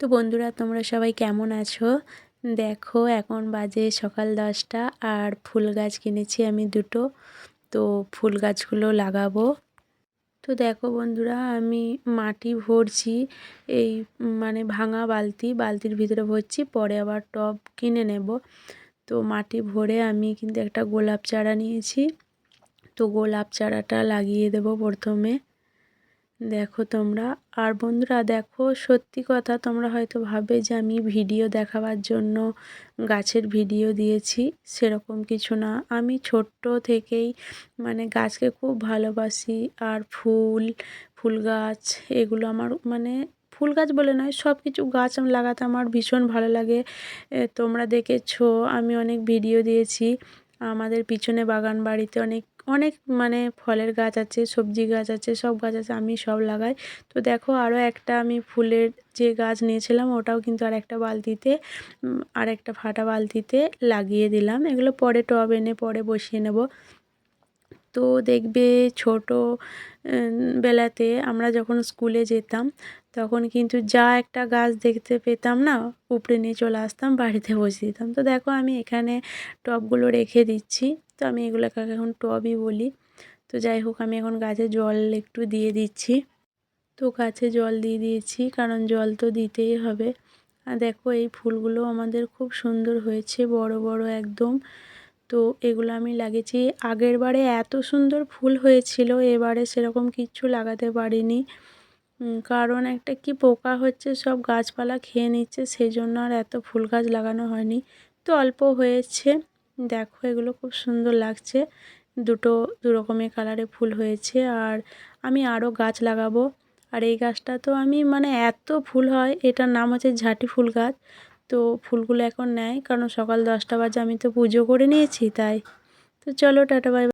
তো বন্ধুরা, তোমরা সবাই কেমন আছো? দেখো, এখন বাজে সকাল দশটা আর ফুল গাছ কিনেছি আমি দুটো। তো ফুল গাছগুলো লাগাবো। তো দেখো বন্ধুরা, আমি মাটি ভরছি, এই মানে ভাঙা বালতি, বালতির ভিতরে ভরছি, পরে আবার টব কিনে নেব। তো মাটি ভরে আমি কিন্তু একটা গোলাপ চারা নিয়েছি। তো গোলাপ চারাটা লাগিয়ে দেব প্রথমে। দেখো তোমরা। আর বন্ধুরা, দেখো, সত্যি কথা তোমরা হয়তো ভাবে যে আমি ভিডিও দেখাবার জন্য গাছের ভিডিও দিয়েছি, সেরকম কিছু না। আমি ছোট্ট থেকেই মানে গাছকে খুব ভালোবাসি, আর ফুল ফুল গাছ, এগুলো আমার মানে ফুল গাছ বলে নয় সব কিছু গাছ লাগাতে আমার ভীষণ ভালো লাগে। তোমরা দেখেছ, আমি অনেক ভিডিও দিয়েছি। আমাদের পিছনে বাগান বাড়িতে অনেক অনেক মানে ফলের গাছ আছে, সবজি গাছ আছে, সব গাছ আছে, আমি সব লাগাই। তো দেখো আরও একটা আমি ফুলের যে গাছ নিয়েছিলাম, ওটাও কিন্তু আর একটা বালতিতে আর একটা ফাটা বালতিতে লাগিয়ে দিলাম। এগুলো পরে টব এনে পরে বসিয়ে নেব। তো দেখবে ছোট বেলাতে আমরা যখন স্কুলে যেতাম, তখন কিন্তু যা একটা গাছ দেখতে পেতাম না উপড়ে নিয়ে চলে আসতাম, বাড়িতে বসে দিতাম। তো দেখো আমি এখানে টবগুলো রেখে দিচ্ছি। তো আমি এগুলোকে এখন টবই বলি। তো যাই হোক, আমি এখন গাছে জল একটু দিয়ে দিচ্ছি। তো গাছে জল দিয়ে দিয়েছি, কারণ জল তো দিতেই হবে। আর দেখো এই ফুলগুলো আমাদের খুব সুন্দর হয়েছে, বড় বড় একদম। তো এগুলো আমি লাগিয়েছি। আগের বারে এত সুন্দর ফুল হয়েছিল, এবারে সেরকম কিচ্ছু লাগাতে পারিনি। কারণ একটা কি পোকা হচ্ছে, সব গাছপালা খেয়ে নিচ্ছে সেই জন্য আর এত ফুল গাছ লাগানো হয়নি। তো অল্প হয়েছে। দেখো, এগুলো খুব সুন্দর লাগছে। দুটো দু রকমের কালারে ফুল হয়েছে আর আমি আরও গাছ লাগাবো। আর এই গাছটা তো আমি মানে এত ফুল হয়, এটার নাম হচ্ছে ঝাঁটি ফুল গাছ। তো ফুলগুলো এখন নেয়। কারণ সকাল দশটা বাজে আমি তো পুজো করে নিয়েছি, তাই। তো চলো টাটা বাই